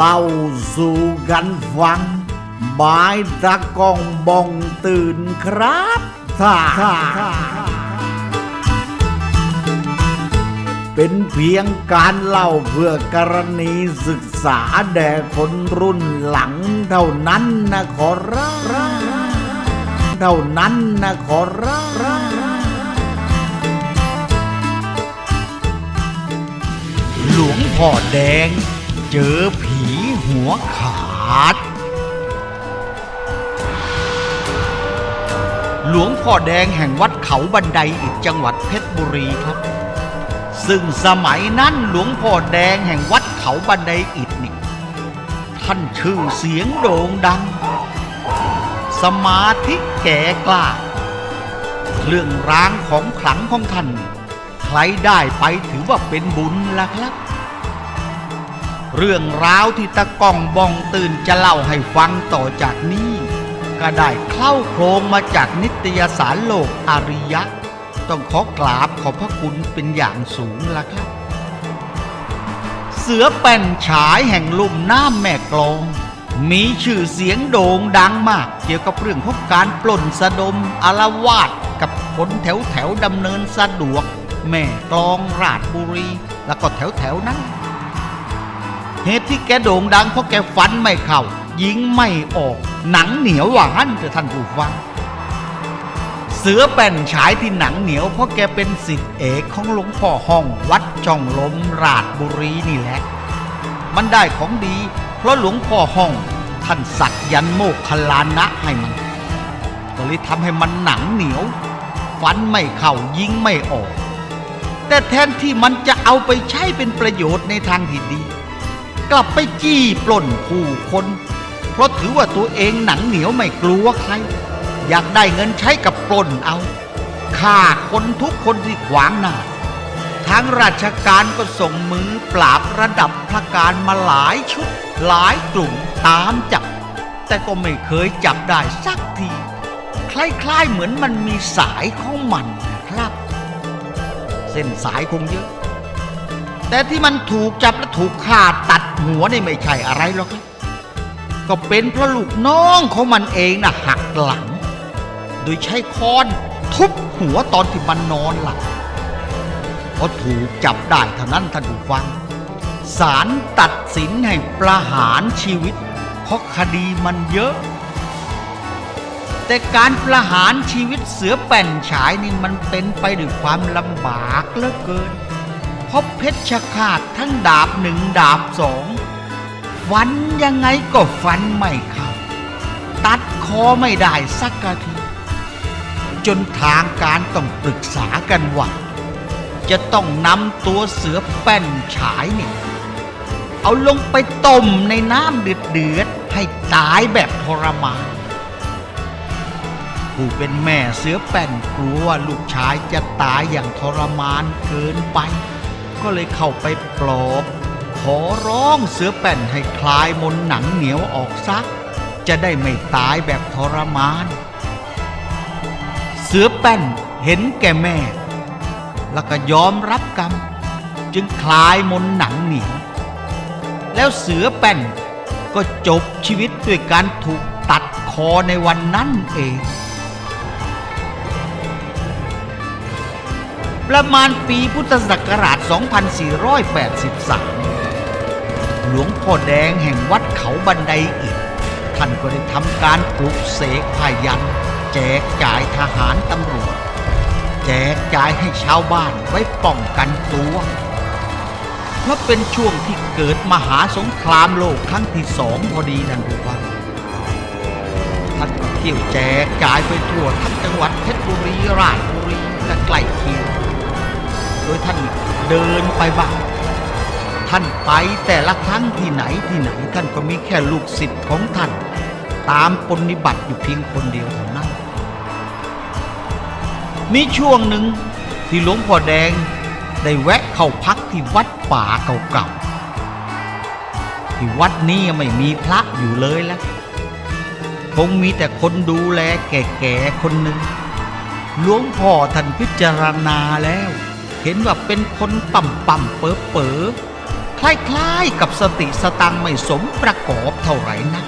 เล่าสู่กันฟังบายตะกองบองตื่นครับท่าเป็นเพียงการเล่าเพื่อกรณีศึกษาแด่คนรุ่นหลังเท่านั้นนะขอรับเท่านั้นนะขอรับหลวงพ่อแดง เจอผี วขาด หลวงพ่อแดงแห่งวัดเขาบันไดอิฐจังหวัดเพชรบุรีครับ ซึ่งสมัยนั้นหลวงพ่อแดงแห่งวัดเขาบันไดอิฐนี่ท่านชื่อเสียงโด่งดัง สมาธิแก่กล้าเครื่องรางของขลังของท่าน ใครได้ไปถือว่าเป็นบุญละครับ เรื่องราวที่ตะก้องบองตื่นจะเล่าให้ฟังต่อจากนี้ ก็ได้เข้าโครงมาจากนิตยสารโลกอาริยะ ต้องขอกราบขอพระคุณเป็นอย่างสูงละครับ เสือแป่นฉายแห่งลุ่มน้ำแม่กลอง มีชื่อเสียงโด่งดังมาก เกี่ยวกับเรื่องของการปล้นสะดมอารวาสกับคนแถวแถวดำเนินสะดวก แม่กลองราชบุรี แล้วก็แถวแถวนั้น เหตุที่แกโด่งดังเพราะแกฟันไม่เข้ายิงไม่ออก หนังเหนียวหวานเถอะท่านผู้ฟัง เสือแป่นฉายที่หนังเหนียวเพราะแกเป็นสิทธิเอกของหลวงพ่อห้องวัดจ่องลมราชบุรีนี่แหละ มันได้ของดี เพราะหลวงพ่อห้องท่านสักยันโมกขลานะให้มัน ก็เลยทำให้มันหนังเหนียว ฟันไม่เข้ายิงไม่ออก แต่แทนที่มันจะเอาไปใช้เป็นประโยชน์ในทางที่ดี กลับไปจี้ปล้นผู้คน เพราะถือว่าตัวเองหนังเหนียวไม่กลัวใคร อยากได้เงินใช้กับปล้นเอาฆ่าคนทุกคนที่ขวางหน้าทางราชการก็ส่งมือปราบระดับพระการมาหลายชุดหลายกลุ่มตามจับ แต่ก็ไม่เคยจับได้สักที คล้ายๆเหมือนมันมีสายของมันนะครับ เส้นสายคงเยอะ แต่ที่มันถูกจับและ ถูกฆ่าตัดหัวนี่ไม่ใช่อะไรหรอกก็เป็นเพราะลูกน้องของมันเองนะหักหลัง โดยใช้ค้อนทุบหัวตอนที่มันนอนหลับพอถูกจับได้เท่านั้นท่านผู้ฟังศาลตัดสินให้ประหารชีวิต เพราะคดีมันเยอะ แต่การประหารชีวิตเสือแป่นฉายนี่มันเป็นไปด้วยความลำบากเหลือเกิน พราะเพชรฆาตทั้งดาบหนึ่งดาบสองฟันยังไงก็ฟันไม่เข้า ตัดคอไม่ได้สักกะที จนทางการต้องปรึกษากันว่าจะต้องนำตัวเสือแป้นฉายเนี่ย เอาลงไปต้มในน้ำเดือดๆให้ตายแบบทรมานผู้เป็นแม่เสือแป้นกลัวว่าลูกชายจะตายอย่างทรมานเกินไป ก็เลยเข้าไปปลอบ ขอร้องเสือแป้นให้คลายมนหนังเหนียวออกซัก จะได้ไม่ตายแบบทรมาน เสือแป้นเห็นแก่แม่ แล้วก็ยอมรับกรรม จึงคลายมนหนังเหนียว แล้วเสือแป้นก็จบชีวิตด้วยการถูกตัดคอในวันนั้นเอง ประมาณปีพุทธศักราช 2483 หลวงพ่อแดงแห่งวัดเขาบันไดอิฐท่านก็ได้ทำการปลุกเสกพายันแจกจ่ายทหารตำรวจ แจกจ่ายให้ชาวบ้านไว้ป้องกันตัวเพราะเป็นช่วงที่เกิดมหาสงครามโลกครั้งที่สองพอดีท่านผู้ฟังท่านเที่ยวแจกจ่ายไปทั่วทั้งจังหวัดเพชรบุรีราชบุรีและใกล้เคียง โดยท่านเดินไปบ้าง ท่านไปแต่ละครั้งที่ไหนที่ไหนท่านก็มีแค่ลูกศิษย์ของท่าน ตามปฏิบัติอยู่เพียงคนเดียวเท่านั้น มีช่วงหนึ่งที่หลวงพ่อแดงได้แวะเข้าพักที่วัดป่าเก่าๆ ที่วัดนี้ไม่มีพระอยู่เลยแล้วคงมีแต่คนดูแลแก่ๆคนหนึ่งหลวงพ่อท่านพิจารณาแล้ว เห็นว่าเป็นคนต่ำๆเป๋อเป๋อคล้ายๆกับสติสตังไม่สมประกอบเท่าไหร่นัก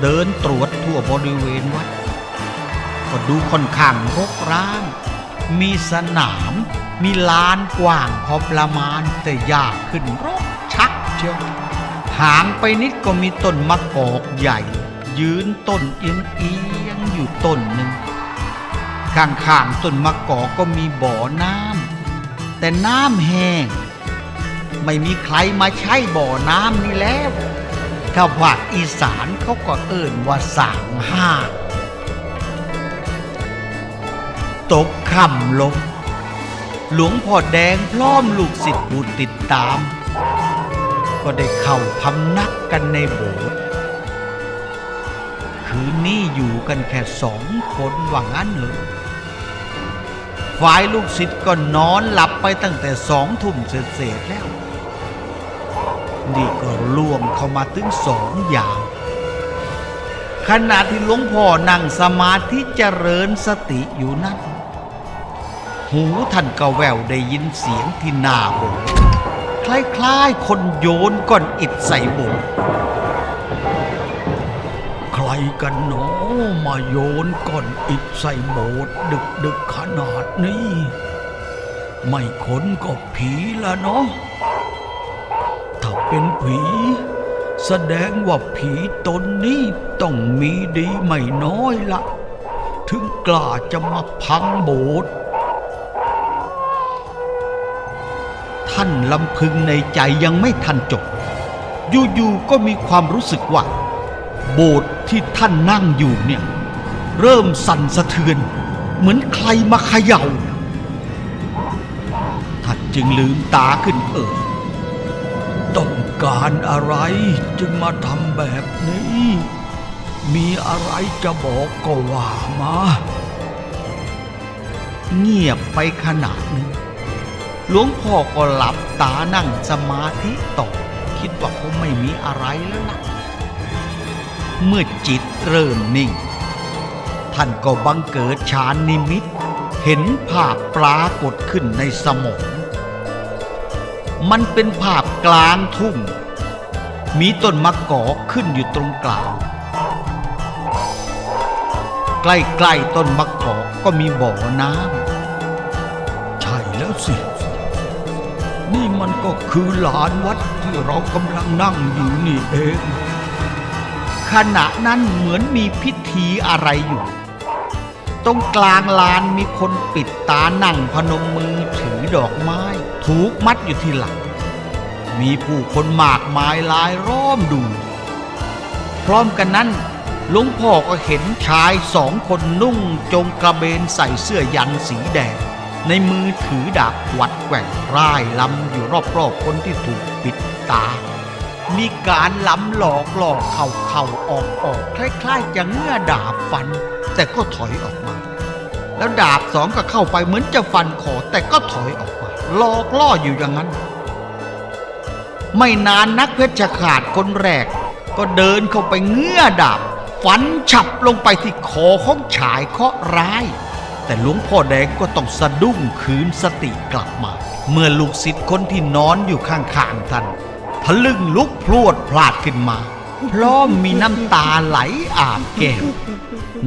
เดินตรวจทั่วบริเวณวัด ก็ดูค่อนข้างรกร้าง มีสนาม มีลานกว้างพอประมาณแต่ยากขึ้นรกชักเชียวห่างไปนิดก็มีต้นมะกอกใหญ่ ยืนต้นเอียงเอียงๆอยู่ต้นหนึ่ง ข้างๆต้นมะกอกก็มีบ่อน้ำแต่น้ำแห้ง ไม่มีใครมาใช้บ่อน้ำนี่แล้ว ถ้าภาคอีสานเขาก็เอิ่นว่าสางห้าตกค่ำลงหลวงพ่อแดงพร้อมลูกศิษย์ผู้ติดตาม ก็ได้เข้าพำนักกันในโบสถ์คืนนี้อยู่กันแค่สองคนว่างั้นเหรอ ฝ่ายลูกศิษย์ก็นอนหลับไปตั้งแต่สองทุ่มเศษแล้ว นี่ก็ล่วงเข้ามาถึงสองอย่ามขณะที่หลวงพ่อนั่งสมาธิเจริญสติอยู่นั้น หูท่านก็แววได้ยินเสียงที่หน้าโบสถ์คล้ายๆคนโยนก้อนอิฐใส่โบสถ์ใครกันหนอมาโยนก้อน อิฐใส่โบสถ์ดึกดึกขนาดนี้ ไม่คนก็ผีละเนาะ ถ้าเป็นผี แสดงว่าผีตนนี้ต้องมีดีไม่น้อยละ ถึงกล้าจะมาพังโบสถ์ท่านลำพึงในใจยังไม่ทันจบ อยู่ๆก็มีความรู้สึกว่า โบสถ์ที่ท่านนั่งอยู่เนี่ย เริ่มสั่นสะเทือน เหมือนใครมาเขย่าท่านจึงลืมตาขึ้นเอ่ยต้องการอะไรจึงมาทำแบบนี้ มีอะไรจะบอกก็ว่ามา เงียบไปขนาดนึงหลวงพ่อก็หลับตานั่งสมาธิต่อ คิดว่าคงไม่มีอะไรแล้วล่ะเมื่อจิตเริ่มนิ่ง ท่านก็บังเกิดฌานนิมิต เห็นภาพปรากฏขึ้นในสมอง มันเป็นภาพกลางทุ่ง มีต้นมะกอกขึ้นอยู่ตรงกลาง ใกล้ๆต้นมะกอกก็มีบ่อน้ำใช่แล้วสิ นี่มันก็คือลานวัดที่เรากำลังนั่งอยู่นี่เองขณะนั้นเหมือนมีพิธีอะไรอยู่ ตรงกลางลานมีคนปิดตานั่งพนมมือถือดอกไม้ ถูกมัดอยู่ที่หลัง มีผู้คนมากมายลายล้อมดู พร้อมกันนั้นหลวงพ่อก็เห็นชายสองคนนุ่งจงกระเบนใส่เสื้อยันสีแดง ในมือถือดาบวัดแกว่งร่ายลำอยู่รอบๆคนที่ถูกปิดตา มีการล้ำหลอกหลอกเข่าเข่าออกออกคล้ายๆจะเงื่อดาบฟัน แต่ก็ถอยออกมา แล้วดาบสองก็เข้าไปเหมือนจะฟันคอแต่ก็ถอยออกมาหลอกล่ออยู่อย่างนั้น ไม่นานนักเพชรขาดคนแรก ก็เดินเข้าไปเงื่อดาบ ฟันฉับลงไปที่คอของชายเคราะห์ร้าย แต่หลวงพ่อแดงก็ต้องสะดุ้งคืนสติกลับมา เมื่อลูกศิษย์คนที่นอนอยู่ข้างๆท่านทะลึ่งลุกพรวดพลาดขึ้นมาพร้อมมีน้ำตาไหลอาบแก้ม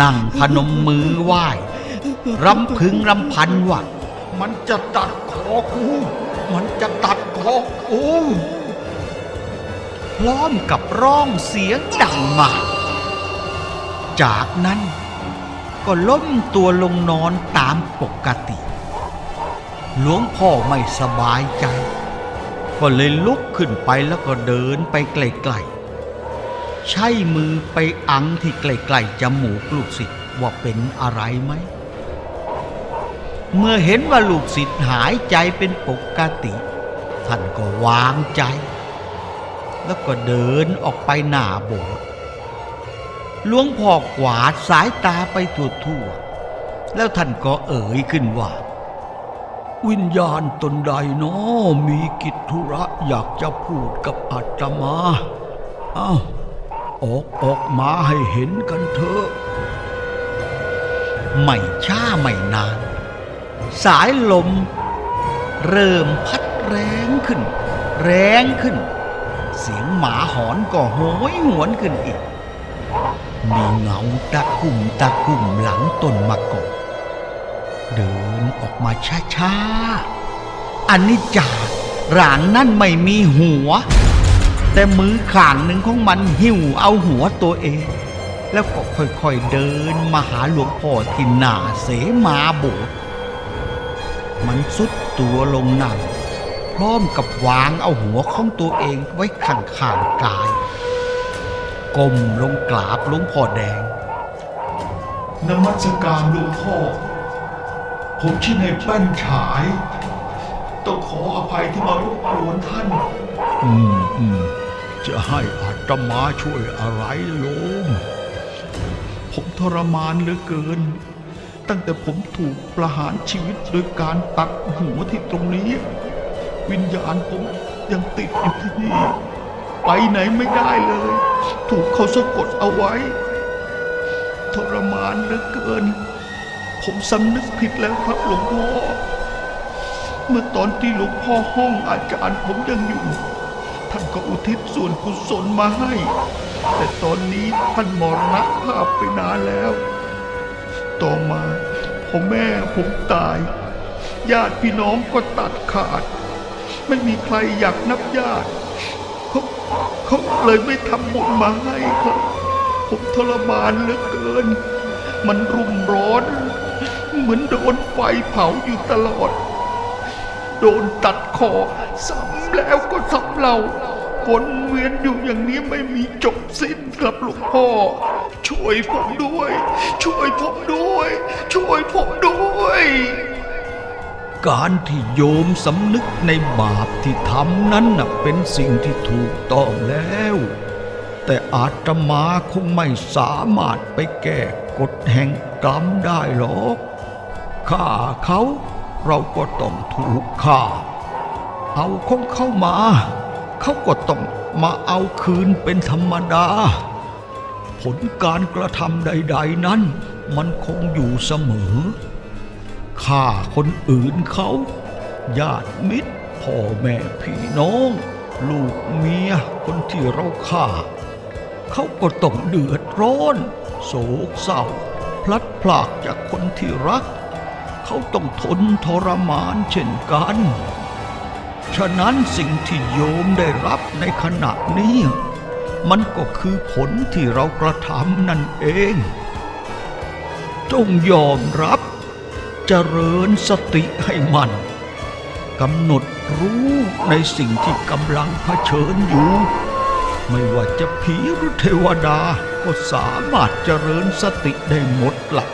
นั่งพนมมือไหว้ รำพึงรำพันว่า มันจะตัดคอกู มันจะตัดคอกูพร้อมกับร้องเสียงดังมากจากนั้นก็ล้มตัวลงนอนตามปกติ หลวงพ่อไม่สบายใจ ก็เลยลุกขึ้นไปแล้วก็เดินไปไกลๆ ใช้มือไปอังที่ใกล้ๆจมูกลูกศิษย์ว่าเป็นอะไรไหม เมื่อเห็นว่าลูกศิษย์หายใจเป็นปกติ ท่านก็วางใจ แล้วก็เดินออกไปหน้าโบสถ์หลวงพ่อกวาดสายตาไปทั่วๆแล้วท่านก็เอ่ยขึ้นว่า วิญญาณตนใดเนาะมีกิจธุระอยากจะพูดกับอาตมาอ้าวออกออกมาให้เห็นกันเถอะ ไม่ช้าไม่นาน สายลม เริ่มพัดแรงขึ้น แรงขึ้น เสียงหมาหอนก็โหยหวนขึ้นอีก มีเงาตะคุ่มตะคุ่มหลังต้นมะกอกเดินออกมาช้าๆ อันนี้จ่าร่างนั่นไม่มีหัว แต่มือข้างหนึ่งของมันหิ้วเอาหัวตัวเอง แล้วก็ค่อยๆเดินมาหาหลวงพ่อที่หน้าเสมาโบสถ์ มันสุดตัวลงนั่งพร้อมกับวางเอาหัวของตัวเองไว้ข้างๆกาย ก้มลงกราบหลวงพ่อแดงนมัสการหลวงพ่อ ผมชื่อในายแป้นฉาย ต้องขออภัยที่มารบกวนท่าน อืมอืมจะให้อาตมาช่วยอะไรโยม ผมทรมานเหลือเกิน ตั้งแต่ผมถูกประหารชีวิตโดยการตัดหัวที่ตรงนี้ วิญญาณผมยังติดอยู่ที่นี่ ไปไหนไม่ได้เลย ถูกเขาสะกดเอาไว้ ทรมานเหลือเกิน ผมสำนึกผิดแล้วครับหลวงพ่อ เมื่อตอนที่หลวงพ่อห้องอาจารย์ผมยังอยู่ท่านก็อุทิศส่วนกุศลมาให้ แต่ตอนนี้ท่านมรณภาพไปนานแล้ว ต่อมาพอแม่ผมตาย ญาติพี่น้องก็ตัดขาด ไม่มีใครอยากนับญาติเขาเขาเลยไม่ทำบุญมาให้ครับผมทรมานเหลือเกิน มันรุ่มร้อน เหมือนโดนไฟเผาอยู่ตลอด โดนตัดคอซ้ำแล้วก็ซ้ำเราวนเวียนอยู่อย่างนี้ไม่มีจบสิ้นครับหลวงพ่อ ช่วยผมด้วย ช่วยผมด้วย ช่วยผมด้วย การที่โยมสำนึกในบาปที่ทำนั้นน่ะเป็นสิ่งที่ถูกต้องแล้ว แต่อาตมาคงไม่สามารถไปแก้กฎแห่งกรรมได้หรอกฆ่าเขาเราก็ต้องถูกฆ่า เอาของเขามา เขาก็ต้องมาเอาคืนเป็นธรรมดา ลการกระทำใด ๆ นั้น มันคงอยู่เสมอฆ่าคนอื่นเขา ญาติมิตรพ่อแม่พี่น้อง ลูกเมียคนที่เราฆ่า เขาก็ต้องเดือดร้อน โศกเศร้า พลัดพรากจากคนที่รัก เขาต้องทนทรมานเช่นกัน ฉะนั้นสิ่งที่โยมได้รับในขณะนี้ มันก็คือผลที่เรากระทำนั่นเอง จงยอมรับเจริญสติให้มันกำหนดรู้ในสิ่งที่กำลังเผชิญอยู่ ไม่ว่าจะผีหรือเทวดาก็สามารถเจริญสติได้หมดหลัก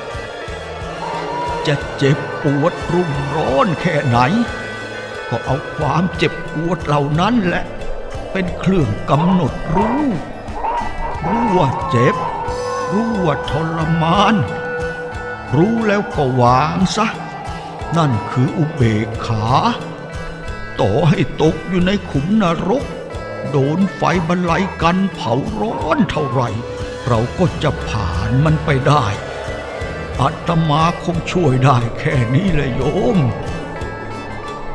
จะเจ็บปวดรุ่มร้อนแค่ไหน ก็เอาความเจ็บปวดเหล่านั้นแหละ เป็นเครื่องกำหนดรู้ รู้ว่าเจ็บ รู้ว่าทรมาน รู้แล้วก็วางซะ นั่นคืออุเบกขา ต่อให้ตกอยู่ในขุมนรก โดนไฟบรรลัยกันเผาร้อนเท่าไหร่ เราก็จะผ่านมันไปได้อาตมาคงช่วยได้แค่นี้เลยโยม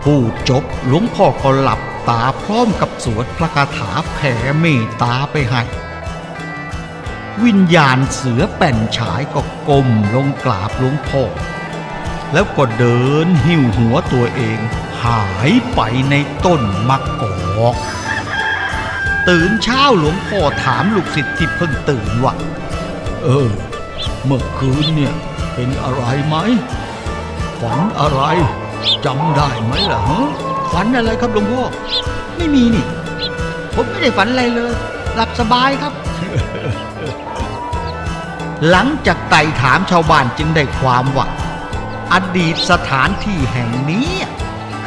พูดจบหลวงพ่อก็หลับ ตาพร้อมกับสวดพระคาถาแผ่เมตตาไปให้วิญญาณเสือแป่นฉายก็ก้มลงกราบหลวงพ่อ แล้วก็เดินหิ้วหัวตัวเองหายไปในต้นมะกอกตื่นเช้าหลวงพ่อถามลูกศิษย์ที่เพิ่งตื่นว่า เออ เมื่อคืนเนี่ยเป็นอะไรไหมฝันอะไรจำได้ไหมล่ะฮะ ฝันอะไรครับหลวงพ่อไม่มีนี่ ผมไม่ได้ฝันอะไรเลย หลับสบายครับ หลังจากไต่ถามชาวบ้านจึงได้ความว่าอดีตสถานที่แห่งนี้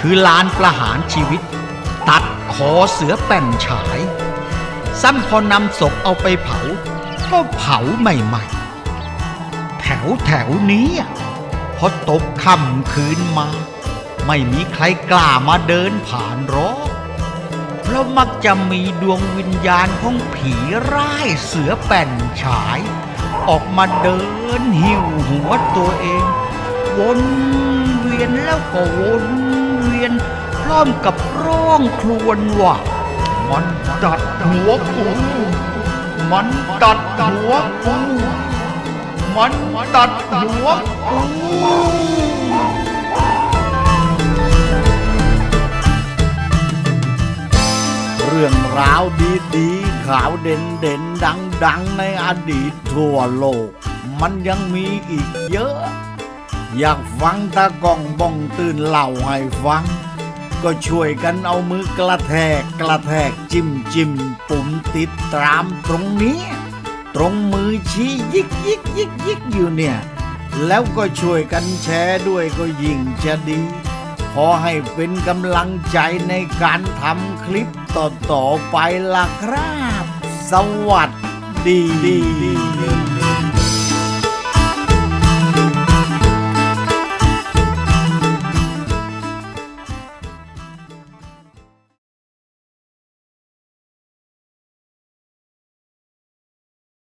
คือลานประหารชีวิต ตัดคอเสือแป่นฉาย ซ้ำพอนำศพเอาไปเผา ก็เผาใหม่ๆ แถวแถวๆนี้พอตกค่ำคืนมา ไม่มีใครกล้ามาเดินผ่านหรอกเพราะมักจะมีดวงวิญญาณของผีร้ายเสือแป่นฉาย ออกมาเดินหิวหัวตัวเอง วนเวียนแล้วก็วนเวียน พร้อมกับร้องครวญว่า มันตัดหัวกูมันตัดหัวกูมันตัดหัวกู รื่องราวดีๆข่าวเด่นๆ ดังๆ ในอดีตทั่วโลก มันยังมีอีกเยอะ อยากฟังตากองบ้องตื่นเล่าให้ฟัง ก็ช่วยกันเอามือกระแทกกระแทกจิ้มจิ้มปุ่มติดตามตรงนี้ ตรงมือชี้ยิกยิกยิกยิกอยู่เนี่ย แล้วก็ช่วยกันแชร์ด้วยก็ยิ่งจะดี ขอให้เป็นกำลังใจในการทำคลิป ต่อไปล่ะครับ สวัสดี